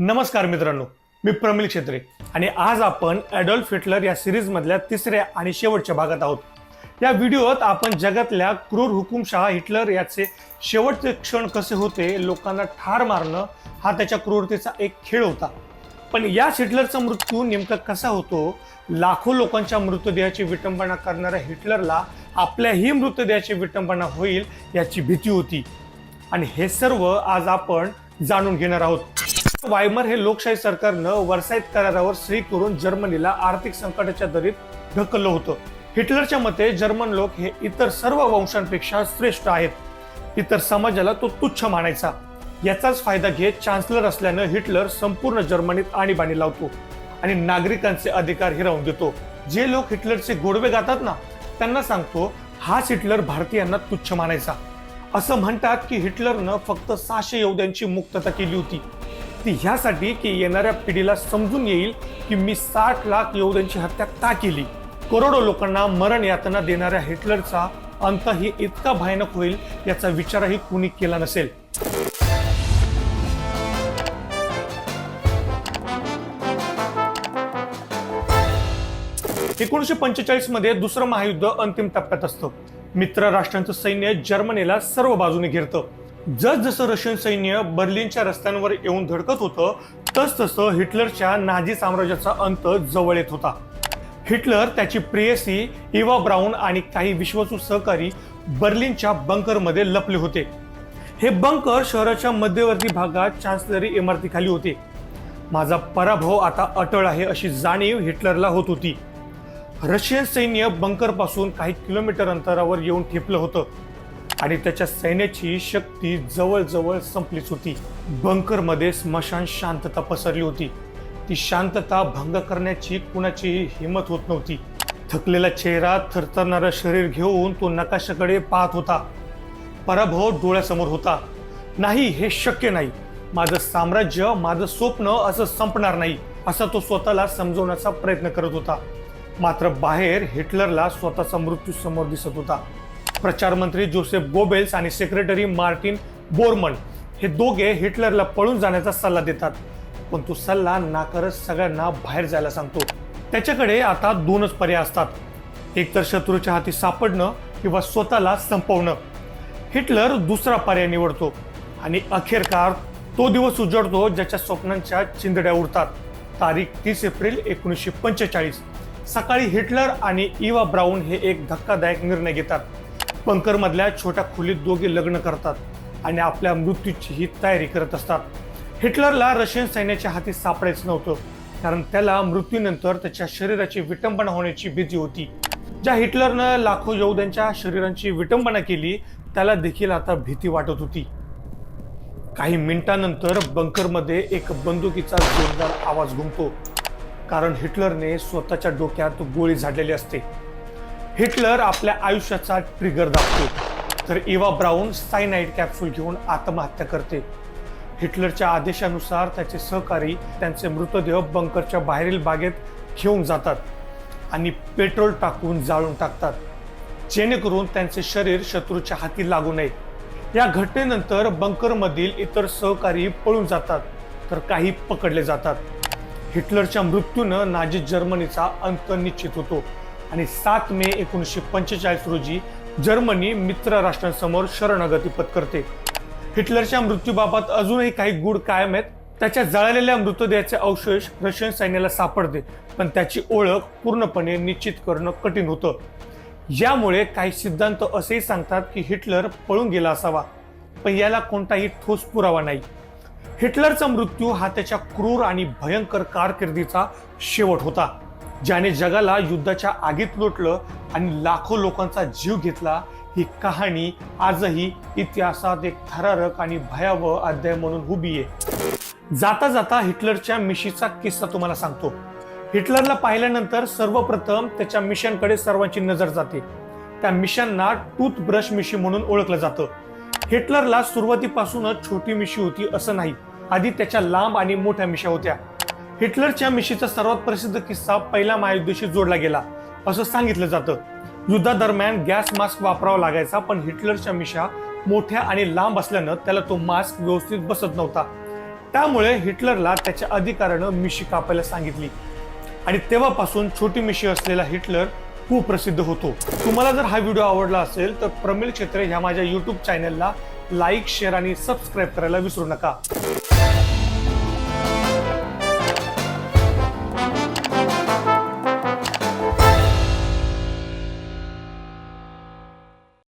नमस्कार मित्रांनो मी प्रमिल क्षेत्रे आणि आज आपण ॲडॉल्फ हिटलर या सिरीजमधल्या तिसऱ्या आणि शेवटच्या भागात आहोत. या व्हिडिओत आपण जगातल्या क्रूर हुकुमशहा हिटलर याचे शेवटचे क्षण कसे होते लोकांना ठार मारणं हा त्याच्या क्रूरतेचा एक खेळ होता. पण याच हिटलरचा मृत्यू नेमका कसा होतो लाखो लोकांच्या मृतदेहाची विटंबना करणाऱ्या हिटलरला आपल्याही मृतदेहाची विटंबना होईल याची भीती होती. आणि हे सर्व आज आपण जाणून घेणार आहोत. वायमर हे लोकशाही सरकारनं वर्साईत करारावर सही करून जर्मनीला आर्थिक संकटाच्या दरीत ढकललं होतं. हिटलरच्या मते जर्मन लोक हे इतर सर्व वंशांपेक्षा श्रेष्ठ आहेत. इतर समाजाला तो तुच्छ मानायचा. याचाच फायदा घेत चान्सलर असल्यानं हिटलर संपूर्ण जर्मनीत आणीबाणी लावतो आणि नागरिकांचे अधिकार हिरावून देतो. जे लोक हिटलरचे गोडवे गातात ना त्यांना सांगतो हाच हिटलर भारतीयांना तुच्छ मानायचा. असं म्हणतात की हिटलरनं फक्त सहाशे योद्ध्यांची मुक्तता केली होती. ती ह्यासाठी की येणाऱ्या पिढीला समजून येईल की मी साठ लाख योद्ध्यांची हत्या का केली? करोडो लोकांना मरण यातना देणाऱ्या हिटलरचा अंतही इतका भयानक होईल याचा विचारही कुणी केला नसेल. एकोणीसशे पंचेचाळीसमध्ये दुसरं महायुद्ध अंतिम टप्प्यात असतं. मित्र राष्ट्रांचं सैन्य जर्मनीला सर्व बाजूने घेरतं. जसजसं रशियन सैन्य बर्लिनच्या रस्त्यांवर येऊन धडकत होतं तस तसं हिटलरच्या नाझी साम्राज्याचा अंत जवळ येत होता. हिटलर त्याची प्रेयसी इवा ब्राऊन आणि काही विश्वासू सहकारी बर्लिनच्या बंकरमध्ये लपले होते. हे बंकर शहराच्या मध्यवर्ती भागात चान्सलरी इमारतीखाली होते. माझा पराभव आता अटळ आहे अशी जाणीव हिटलरला होत होती. रशियन सैन्य बंकरपासून काही किलोमीटर अंतरावर येऊन ठेपलं होतं. आणि त्याच्या सैन्याची शक्ती जवळजवळ संपलीच होती बंकरमध्ये स्मशान शांतता पसरली होती. ती शांतता भंग करण्याची कुणाचीही हिंमत होत नव्हती. थकलेला चेहरा थरथरणारं शरीर घेऊन तो नकाशाकडे पाहत होता. पराभव डोळ्यासमोर होता. नाही हे शक्य नाही. माझं साम्राज्य माझं स्वप्न असं संपणार नाही असा तो स्वतःला समजवण्याचा प्रयत्न करत होता. मात्र बाहेर हिटलरला स्वतःचा मृत्यू समोर दिसत होता. प्रचारमंत्री जोसेफ गोबेल्स आणि सेक्रेटरी मार्टिन बोरमन हे दोघे हिटलरला पळून जाण्याचा सल्ला देतात. पण तो सल्ला नाकारत सगळ्यांना बाहेर जायला सांगतो. त्याच्याकडे आता दोनच पर्याय असतात. एकतर शत्रूच्या हाती सापडणं किंवा स्वतःला संपवणं. हिटलर दुसरा पर्याय निवडतो आणि अखेरकार तो दिवस उजळतो ज्याच्या स्वप्नांच्या चिंदड्या उडतात. तारीख तीस एप्रिल एकोणीसशे पंचेचाळीस. सकाळी हिटलर आणि इवा ब्राऊन हे एक धक्कादायक निर्णय घेतात. बंकरमधल्या छोट्या खोलीत दोघे लग्न करतात आणि आपल्या मृत्यूची ही तयारी करत असतात. हिटलरला रशियन सैन्याच्या हाती सापडायचं नव्हतं कारण त्याला मृत्यूनंतर त्याच्या शरीराची विटंबना होण्याची भीती होती. ज्या हिटलरनं लाखो यहुद्यांच्या शरीरांची विटंबना केली त्याला देखील आता भीती वाटत होती. काही मिनिटांनंतर बंकरमध्ये एक बंदुकीचा जोरदार आवाज घुमतो कारण हिटलरने स्वतःच्या डोक्यात गोळी झाडलेली असते. हिटलर आपल्या आयुष्याचा ट्रिगर दाखतो तर इवा ब्राऊन सायनाईड कॅप्सूल घेऊन आत्महत्या करते. हिटलरच्या आदेशानुसार त्याचे सहकारी त्यांचे मृतदेह बंकरच्या बाहेरील बागेत घेऊन जातात आणि पेट्रोल टाकून जाळून टाकतात. जेणेकरून त्यांचे शरीर शत्रूच्या हाती लागू नये. या घटनेनंतर बंकरमधील इतर सहकारी पळून जातात तर काही पकडले जातात. हिटलरच्या मृत्यूनं नाझी जर्मनीचा अंत निश्चित होतो. आणि सात मे एकोणीसशे पंचेचाळीस रोजी जर्मनी मित्र राष्ट्रांसमोर शरणागती पत्करते. हिटलरच्या मृत्यूबाबत अजूनही काही गूढ कायम आहेत. त्याच्या जळालेल्या मृतदेहाचे अवशेष रशियन सैन्याला सापडते पण त्याची ओळख पूर्णपणे निश्चित करणं कठीण होतं. यामुळे काही सिद्धांत असेही सांगतात की हिटलर पळून गेला असावा पण याला कोणताही ठोस पुरावा नाही. हिटलरचा मृत्यू हा त्याच्या क्रूर आणि भयंकर कारकिर्दीचा शेवट होता. ज्याने जगाला युद्धाच्या आगीत लोटलं आणि लाखो लोकांचा जीव घेतला ही कहाणी आजही इतिहासात एक थरारक आणि भयावह अध्याय म्हणून उभी आहे. जाता जाता हिटलरच्या मिशीचा किस्सा तुम्हाला सांगतो. हिटलरला पाहिल्यानंतर सर्वप्रथम त्याच्या मिशनकडे सर्वांची नजर जाते. त्या मिशनना टूथब्रश मिशी म्हणून ओळखलं जातं. हिटलरला सुरुवातीपासूनच छोटी मिशी होती असं नाही. आधी त्याच्या लांब आणि मोठ्या मिशा होत्या. हिटलरच्या मिशीचा सर्वात प्रसिद्ध किस्सा पहिल्या महायुद्धाशी जोडला गेला असं सांगितलं जातं. युद्धादरम्यान गॅस मास्क वापरावा लागायचा पण हिटलरच्या मिशा मोठ्या आणि लांब असल्यानं त्याला तो मास्क व्यवस्थित बसत नव्हता. त्यामुळे हिटलरला त्याच्या अधिकारानं मिशी कापायला सांगितली. आणि तेव्हापासून छोटी मिशी असलेला हिटलर खूप प्रसिद्ध होतो. तुम्हाला जर हा व्हिडिओ आवडला असेल तर प्रमिल क्षेत्रे ह्या माझ्या यूट्यूब चॅनलला लाईक शेअर आणि सबस्क्राईब करायला विसरू नका.